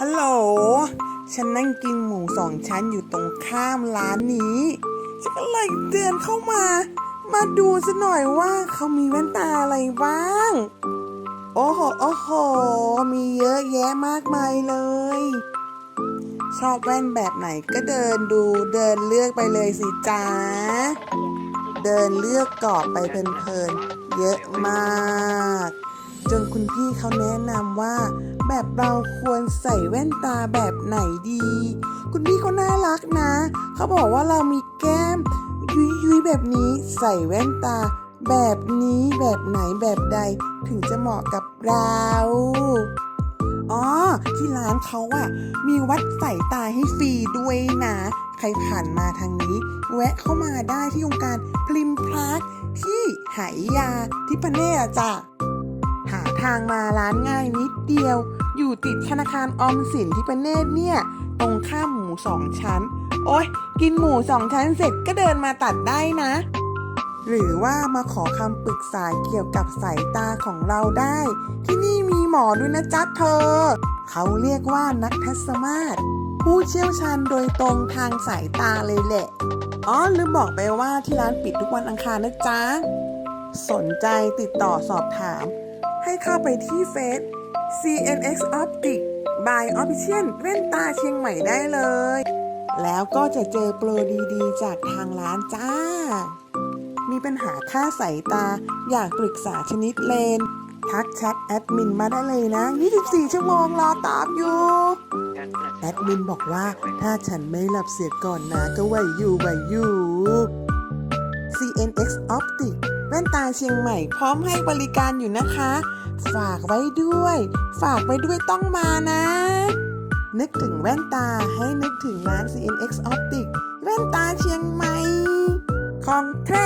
ฮัลโหล ฉันนั่งกินหมูสองชั้นอยู่ตรงข้ามร้านนี้ ฉันก็เลยเดินเข้ามา มาดูซะหน่อยว่าเขามีแว่นตาอะไรบ้าง โอ้โห โอ้โห มีเยอะแยะมากมายเลย ชอบแว่นแบบไหนก็เดินดู เดินเลือกไปเลยสิจ้า เดินเลือกกรอบไปเพลินๆ เยอะมาก จนคุณพี่เขาแนะนำว่า แบบเราควรใส่แว่นตาแบบไหนดี คุณพี่เขาน่ารักนะ เขาบอกว่าเรามีแก้ม ยุยยุยแบบนี้ใส่แว่นตา แบบนี้แบบไหนแบบใดถึงจะเหมาะกับเราอ๋อที่ร้านเขาอะมีวัดสายตาให้ฟรีด้วยนะ ใครผ่านมาทางนี้ แวะเข้ามาได้ที่องค์การพลิมพลักที่หายยาที่พเน่จ้ะาทางมาร้านง่ายนิดเดียว อยู่ติดธนาคารออมสินที่ประเนตรเนี่ย ตรงข้ามหมูสองชั้น โอ้ยกินหมูสองชั้นเสร็จก็เดินมาตัดได้นะ หรือว่ามาขอคำปรึกษาเกี่ยวกับสายตาของเราได้ ที่นี่มีหมอด้วยนะจ๊ะเธอ เขาเรียกว่านักทัศมาศผู้เชี่ยวชาญโดยตรงทางสายตาเลยแหละ อ๋อลืมบอกไปว่าที่ร้านปิดทุกวันอังคารนะจ๊ะ สนใจติดต่อสอบถาม ให้เข้าไปที่เฟซ CNX Optic by Optician แว่นตาเชียงใหม่ได้เลย แล้วก็จะเจอโปรดีๆ จากทางร้านจ้า มีปัญหาค่าสายตาอยากปรึกษาชนิดเลน ทักแชทแอดมินมาได้เลยนะ 24 ชั่วโมงรอตอบอยู่ แอดมินบอกว่าถ้าฉันไม่หลับเสียก่อนนะก็ไหวอยู่ไหวอยู่ CNX Optic ว่นตาเชียงใหม่พร้อมให้บริการอยู่นะคะ ฝากไว้ด้วย ฝากไว้ด้วยต้องมานะ นึกถึงแว่นตาให้นึกถึงร้าน CNX Optic แว่นตาเชียงใหม่ของแท้